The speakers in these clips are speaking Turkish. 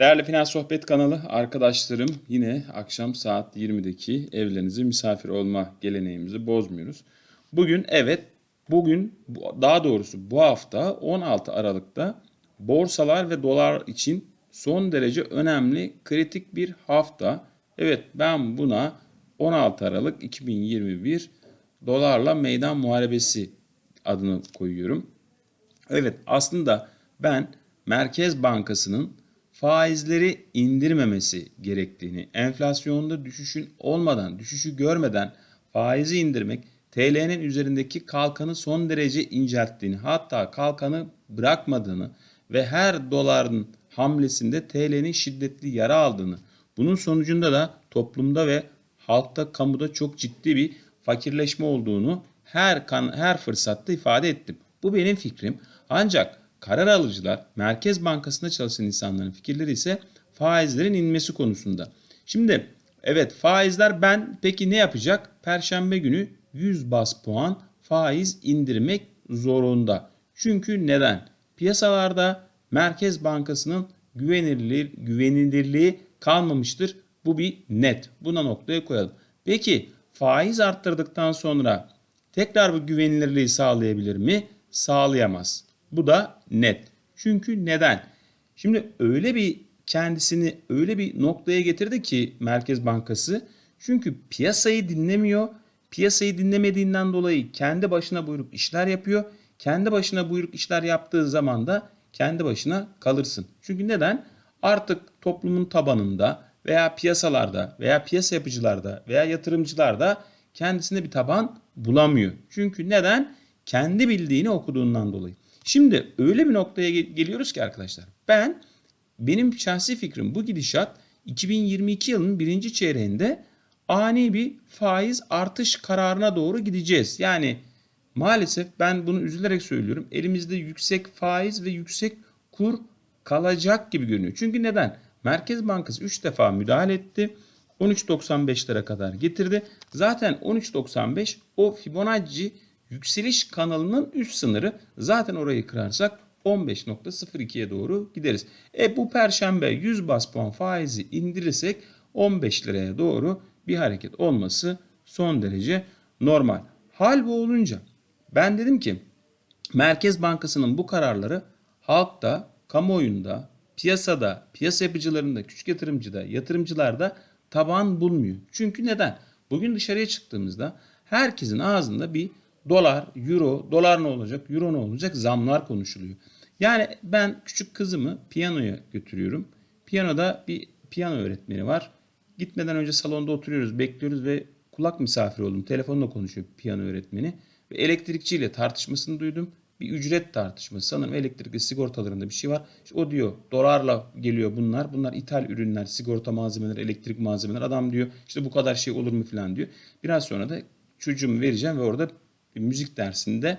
Değerli Finans Sohbet kanalı arkadaşlarım yine akşam saat 20'deki evlerinize misafir olma geleneğimizi bozmuyoruz. Bugün evet bugün bu- daha doğrusu bu hafta 16 Aralık'ta borsalar ve dolar için son derece önemli kritik bir hafta. Evet ben buna 16 Aralık 2021 dolarla meydan muharebesi adını koyuyorum. Evet aslında ben Merkez Bankası'nın faizleri indirmemesi gerektiğini, enflasyonda düşüşün olmadan, düşüşü görmeden faizi indirmek TL'nin üzerindeki kalkanı son derece incelttiğini, hatta kalkanı bırakmadığını ve her doların hamlesinde TL'nin şiddetli yara aldığını, bunun sonucunda da toplumda ve halkta, kamuda çok ciddi bir fakirleşme olduğunu her kan, her fırsatta ifade ettim. Bu benim fikrim. Ancak karar alıcılar, Merkez Bankası'nda çalışan insanların fikirleri ise faizlerin inmesi konusunda. Şimdi evet faizler ben peki ne yapacak? Perşembe günü 100 bas puan faiz indirmek zorunda. Çünkü neden? Piyasalarda Merkez Bankası'nın güvenilir, güvenilirliği kalmamıştır. Bu bir net. Buna noktaya koyalım. Peki faiz arttırdıktan sonra tekrar bu güvenilirliği sağlayabilir mi? Sağlayamaz. Bu da net. Çünkü neden? Şimdi öyle bir kendisini öyle bir noktaya getirdi ki Merkez Bankası. Çünkü piyasayı dinlemiyor. Piyasayı dinlemediğinden dolayı kendi başına buyruk işler yapıyor. Kendi başına buyruk işler yaptığı zaman da kendi başına kalırsın. Çünkü neden? Artık toplumun tabanında veya piyasalarda veya piyasa yapıcılarda veya yatırımcılarda kendisine bir taban bulamıyor. Çünkü neden? Kendi bildiğini okuduğundan dolayı. Şimdi öyle bir noktaya gel- geliyoruz ki arkadaşlar. Ben benim şahsi fikrim bu gidişat 2022 yılının birinci çeyreğinde ani bir faiz artış kararına doğru gideceğiz. Yani maalesef ben bunu üzülerek söylüyorum. Elimizde yüksek faiz ve yüksek kur kalacak gibi görünüyor. Çünkü neden? Merkez Bankası 3 defa müdahale etti. 13.95'lere kadar getirdi. Zaten 13.95 o Fibonacci yükseliş kanalının üst sınırı. Zaten orayı kırarsak 15.02'ye doğru gideriz. E bu perşembe 100 bas puan faizi indirirsek 15 liraya doğru bir hareket olması son derece normal. Hal bu olunca ben dedim ki Merkez Bankası'nın bu kararları halkta, kamuoyunda, piyasada, piyasa yapıcılarında, küçük yatırımcıda, yatırımcılarda taban bulmuyor. Çünkü neden? Bugün dışarıya çıktığımızda herkesin ağzında bir dolar, euro, dolar ne olacak, euro ne olacak zamlar konuşuluyor. Yani ben küçük kızımı piyanoya götürüyorum. Piyanoda bir piyano öğretmeni var. Gitmeden önce salonda oturuyoruz, bekliyoruz ve kulak misafiri oldum. Telefonla konuşuyor piyano öğretmeni. Ve elektrikçiyle tartışmasını duydum. Bir ücret tartışması. Sanırım elektrikli sigortalarında bir şey var. İşte o diyor dolarla geliyor bunlar. Bunlar ithal ürünler, sigorta malzemeleri, elektrik malzemeleri. Adam diyor işte bu kadar şey olur mu falan diyor. Biraz sonra da çocuğumu vereceğim ve orada müzik dersinde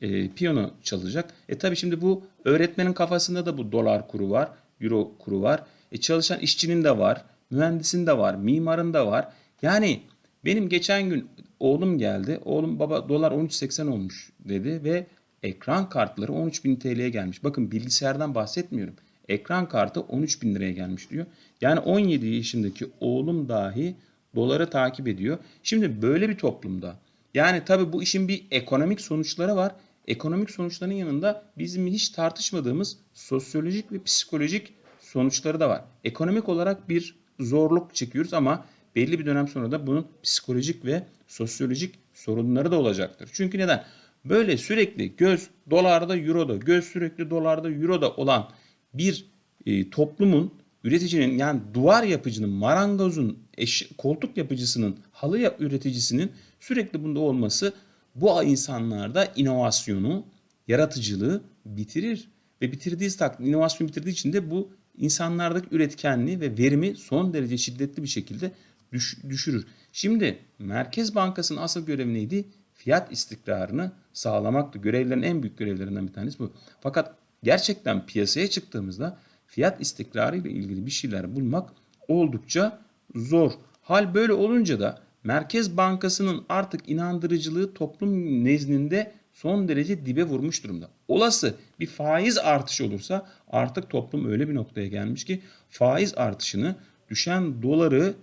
e, piyano çalacak. E tabi şimdi bu öğretmenin kafasında da bu dolar kuru var, euro kuru var. E çalışan işçinin de var, mühendisin de var, mimarın da var. Yani benim geçen gün oğlum geldi. Oğlum baba dolar 13.80 olmuş dedi ve ekran kartları 13.000 TL'ye gelmiş. Bakın bilgisayardan bahsetmiyorum. Ekran kartı 13.000 liraya gelmiş diyor. Yani 17 yaşındaki oğlum dahi doları takip ediyor. Şimdi böyle bir toplumda yani tabii bu işin bir ekonomik sonuçları var. Ekonomik sonuçların yanında bizim hiç tartışmadığımız sosyolojik ve psikolojik sonuçları da var. Ekonomik olarak bir zorluk çekiyoruz ama belli bir dönem sonra da bunun psikolojik ve sosyolojik sorunları da olacaktır. Çünkü neden? Böyle sürekli göz dolarda, euroda, göz sürekli dolarda, euroda olan bir e, toplumun üreticinin yani duvar yapıcının, marangozun, eş, koltuk yapıcısının, halı üreticisinin sürekli bunda olması bu insanlarda inovasyonu, yaratıcılığı bitirir. Ve bitirdiği takdirde, inovasyon bitirdiği için de bu insanlardaki üretkenliği ve verimi son derece şiddetli bir şekilde düş- düşürür. Şimdi Merkez Bankası'nın asıl görevi neydi? Fiyat istikrarını sağlamaktı. Görevlerin en büyük görevlerinden bir tanesi bu. Fakat gerçekten piyasaya çıktığımızda fiyat istikrarı ile ilgili bir şeyler bulmak oldukça zor. Hal böyle olunca da Merkez Bankası'nın artık inandırıcılığı toplum nezdinde son derece dibe vurmuş durumda. Olası bir faiz artışı olursa artık toplum öyle bir noktaya gelmiş ki faiz artışını düşen doları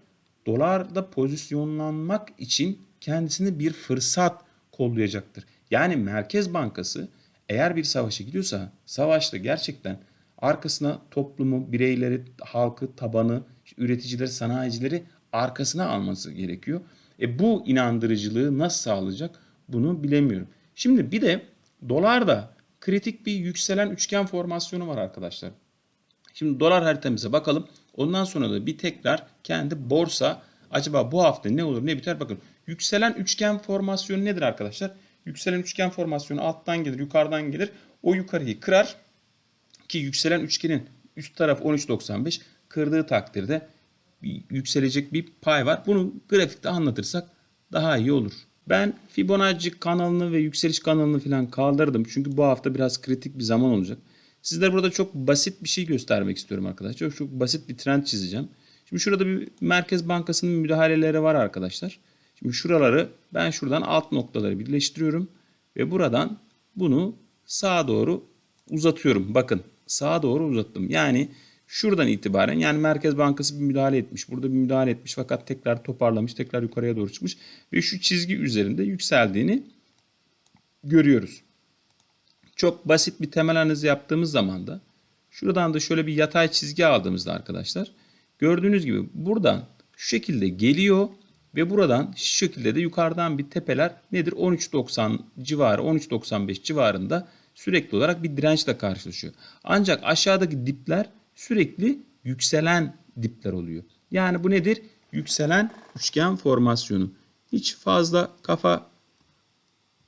dolarda pozisyonlanmak için kendisine bir fırsat kollayacaktır. Yani Merkez Bankası eğer bir savaşa gidiyorsa savaşta gerçekten arkasına toplumu, bireyleri, halkı, tabanı, üreticileri, sanayicileri arkasına alması gerekiyor. E bu inandırıcılığı nasıl sağlayacak bunu bilemiyorum. Şimdi bir de dolarda kritik bir yükselen üçgen formasyonu var arkadaşlar. Şimdi dolar haritamıza bakalım. Ondan sonra da bir tekrar kendi borsa acaba bu hafta ne olur ne biter bakın. Yükselen üçgen formasyonu nedir arkadaşlar? Yükselen üçgen formasyonu alttan gelir yukarıdan gelir. O yukarıyı kırar ki yükselen üçgenin üst tarafı 13.95 kırdığı takdirde yükselecek bir pay var. Bunu grafikte anlatırsak daha iyi olur. Ben Fibonacci kanalını ve yükseliş kanalını falan kaldırdım. Çünkü bu hafta biraz kritik bir zaman olacak. Sizlere burada çok basit bir şey göstermek istiyorum arkadaşlar. Çok, çok basit bir trend çizeceğim. Şimdi şurada bir Merkez Bankası'nın müdahaleleri var arkadaşlar. Şimdi şuraları ben şuradan alt noktaları birleştiriyorum. Ve buradan bunu sağa doğru uzatıyorum. Bakın sağa doğru uzattım. Yani şuradan itibaren yani Merkez Bankası bir müdahale etmiş. Burada bir müdahale etmiş fakat tekrar toparlamış. Tekrar yukarıya doğru çıkmış. Ve şu çizgi üzerinde yükseldiğini görüyoruz. Çok basit bir temel analiz yaptığımız zaman da şuradan da şöyle bir yatay çizgi aldığımızda arkadaşlar gördüğünüz gibi buradan şu şekilde geliyor ve buradan şu şekilde de yukarıdan bir tepeler nedir? 13.90 civarı 13.95 civarında sürekli olarak bir dirençle karşılaşıyor. Ancak aşağıdaki dipler sürekli yükselen dipler oluyor. Yani bu nedir? Yükselen üçgen formasyonu. Hiç fazla kafa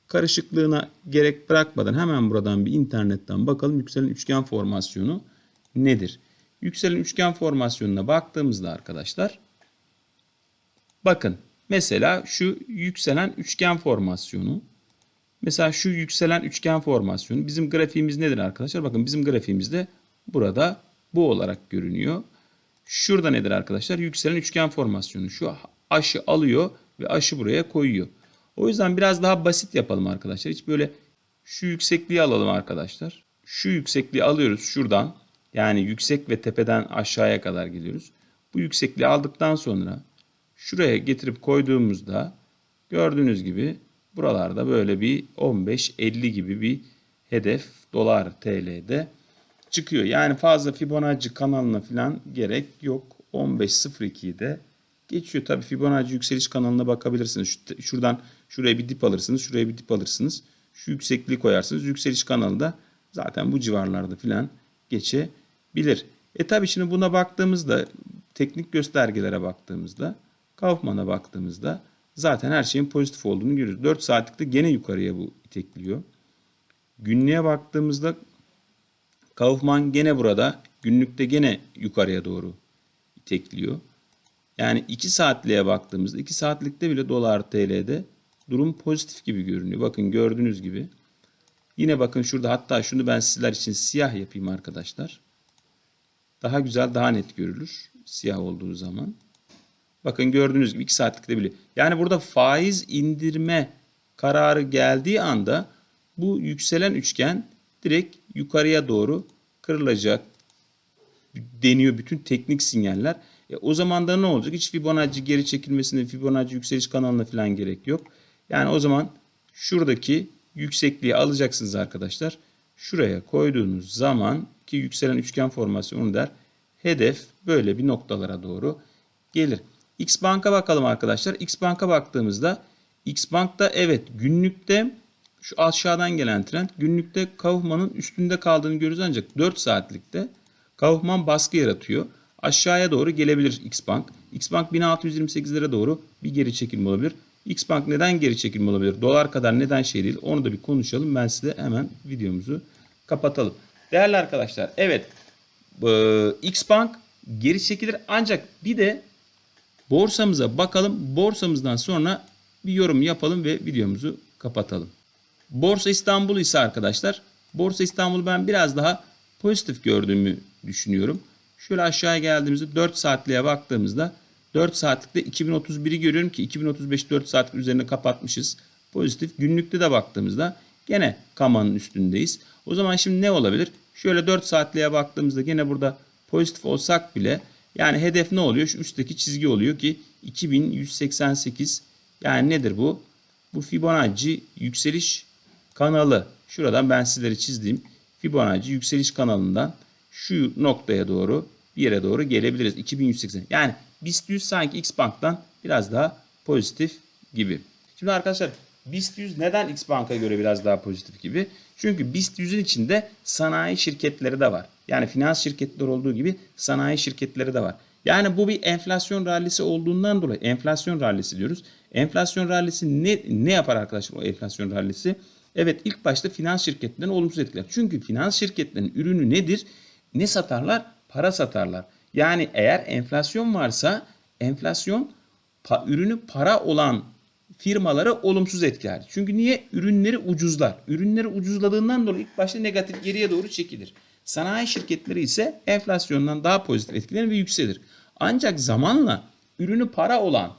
karışıklığına gerek bırakmadan hemen buradan bir internetten bakalım yükselen üçgen formasyonu nedir? Yükselen üçgen formasyonuna baktığımızda arkadaşlar bakın mesela şu yükselen üçgen formasyonu mesela şu yükselen üçgen formasyonu bizim grafiğimiz nedir arkadaşlar? Bakın bizim grafiğimizde burada bu olarak görünüyor. Şurada nedir arkadaşlar? Yükselen üçgen formasyonu. Şu aşı alıyor ve aşı buraya koyuyor. O yüzden biraz daha basit yapalım arkadaşlar. Hiç böyle şu yüksekliği alalım arkadaşlar. Şu yüksekliği alıyoruz şuradan. Yani yüksek ve tepeden aşağıya kadar gidiyoruz. Bu yüksekliği aldıktan sonra şuraya getirip koyduğumuzda gördüğünüz gibi buralarda böyle bir 15-50 gibi bir hedef dolar TL'de çıkıyor. Yani fazla Fibonacci kanalına falan gerek yok. 15.02'yi de geçiyor. Tabii Fibonacci yükseliş kanalına bakabilirsiniz. Şuradan şuraya bir dip alırsınız. Şuraya bir dip alırsınız. Şu yüksekliği koyarsınız. Yükseliş kanalı da zaten bu civarlarda falan geçebilir. E tabii şimdi buna baktığımızda teknik göstergelere baktığımızda Kaufman'a baktığımızda zaten her şeyin pozitif olduğunu görüyoruz. 4 saatlikte gene yukarıya bu itekliyor. Günlüğe baktığımızda Kaufman gene burada günlükte gene yukarıya doğru itekliyor. Yani 2 saatliğe baktığımızda 2 saatlikte bile dolar TL'de durum pozitif gibi görünüyor. Bakın gördüğünüz gibi. Yine bakın şurada hatta şunu ben sizler için siyah yapayım arkadaşlar. Daha güzel daha net görülür siyah olduğu zaman. Bakın gördüğünüz gibi 2 saatlikte bile. Yani burada faiz indirme kararı geldiği anda bu yükselen üçgen direkt yukarıya doğru kırılacak deniyor bütün teknik sinyaller. E, o zaman da ne olacak? Hiç Fibonacci geri çekilmesine, Fibonacci yükseliş kanalına falan gerek yok. Yani o zaman şuradaki yüksekliği alacaksınız arkadaşlar. Şuraya koyduğunuz zaman ki yükselen üçgen formasyonu der. Hedef böyle bir noktalara doğru gelir. X Bank'a bakalım arkadaşlar. X Bank'a baktığımızda X Bank'ta evet günlükte şu aşağıdan gelen trend günlükte Kaufman'ın üstünde kaldığını görürüz ancak 4 saatlikte Kaufman baskı yaratıyor. Aşağıya doğru gelebilir Xbank. Xbank 1628'lere doğru bir geri çekilme olabilir. Xbank neden geri çekilme olabilir? Dolar kadar neden şey değil? Onu da bir konuşalım. Ben size hemen videomuzu kapatalım. Değerli arkadaşlar evet Xbank geri çekilir ancak bir de borsamıza bakalım. Borsamızdan sonra bir yorum yapalım ve videomuzu kapatalım. Borsa İstanbul ise arkadaşlar Borsa İstanbul ben biraz daha pozitif gördüğümü düşünüyorum. Şöyle aşağıya geldiğimizde 4 saatliğe baktığımızda 4 saatlikte 2031'i görüyorum ki 2035 4 saatlik üzerine kapatmışız. Pozitif. Günlükte de baktığımızda Gene kamanın üstündeyiz. O zaman şimdi ne olabilir? Şöyle 4 saatliğe baktığımızda gene burada pozitif olsak bile yani hedef ne oluyor? Şu üstteki çizgi oluyor ki 2188 yani nedir bu? Bu Fibonacci yükseliş kanalı. Şuradan ben sizlere çizdiğim Fibonacci yükseliş kanalından şu noktaya doğru bir yere doğru gelebiliriz. 2180. Yani BIST 100 sanki X Bank'tan biraz daha pozitif gibi. Şimdi arkadaşlar BIST 100 neden X Bank'a göre biraz daha pozitif gibi? Çünkü BIST 100'ün içinde sanayi şirketleri de var. Yani finans şirketleri olduğu gibi sanayi şirketleri de var. Yani bu bir enflasyon rallisi olduğundan dolayı enflasyon rallisi diyoruz. Enflasyon rallisi ne, ne yapar arkadaşlar o enflasyon rallisi? Evet ilk başta finans şirketlerini olumsuz etkiler. Çünkü finans şirketlerinin ürünü nedir? Ne satarlar? Para satarlar. Yani eğer enflasyon varsa enflasyon pa- ürünü para olan firmaları olumsuz etkiler. Çünkü niye? Ürünleri ucuzlar. Ürünleri ucuzladığından dolayı ilk başta negatif geriye doğru çekilir. Sanayi şirketleri ise enflasyondan daha pozitif etkilenir ve yükselir. Ancak zamanla ürünü para olan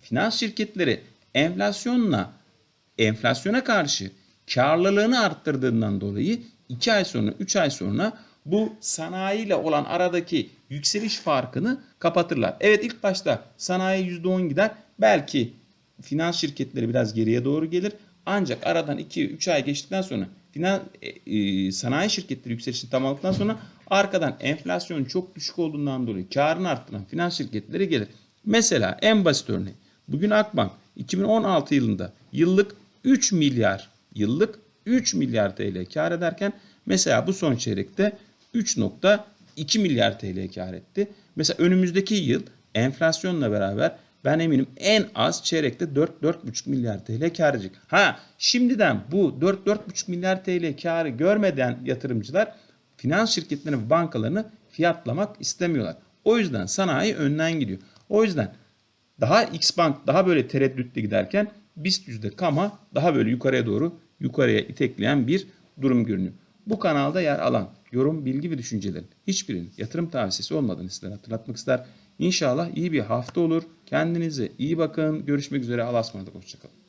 finans şirketleri enflasyonla enflasyona karşı karlılığını arttırdığından dolayı 2 ay sonra 3 ay sonra bu sanayiyle olan aradaki yükseliş farkını kapatırlar. Evet ilk başta sanayi %10 gider. Belki finans şirketleri biraz geriye doğru gelir. Ancak aradan 2-3 ay geçtikten sonra finans, e, e, sanayi şirketleri yükselişini tamamladıktan sonra arkadan enflasyon çok düşük olduğundan dolayı karını arttıran finans şirketleri gelir. Mesela en basit örneği. Bugün Akbank 2016 yılında yıllık 3 milyar yıllık 3 milyar TL kar ederken mesela bu son çeyrekte 3.2 milyar TL kar etti. Mesela önümüzdeki yıl enflasyonla beraber ben eminim en az çeyrekte 4-4,5 milyar TL kar edecek. Ha şimdiden bu 4-4,5 milyar TL karı görmeden yatırımcılar finans şirketlerini ve bankalarını fiyatlamak istemiyorlar. O yüzden sanayi önden gidiyor. O yüzden daha X Bank daha böyle tereddütle giderken BIST yüzde kama daha böyle yukarıya doğru yukarıya itekleyen bir durum görünüyor. Bu kanalda yer alan yorum, bilgi ve düşüncelerin hiçbirinin yatırım tavsiyesi olmadığını sizlere hatırlatmak ister. İnşallah iyi bir hafta olur. Kendinize iyi bakın. Görüşmek üzere. Allah'a ısmarladık. Hoşçakalın.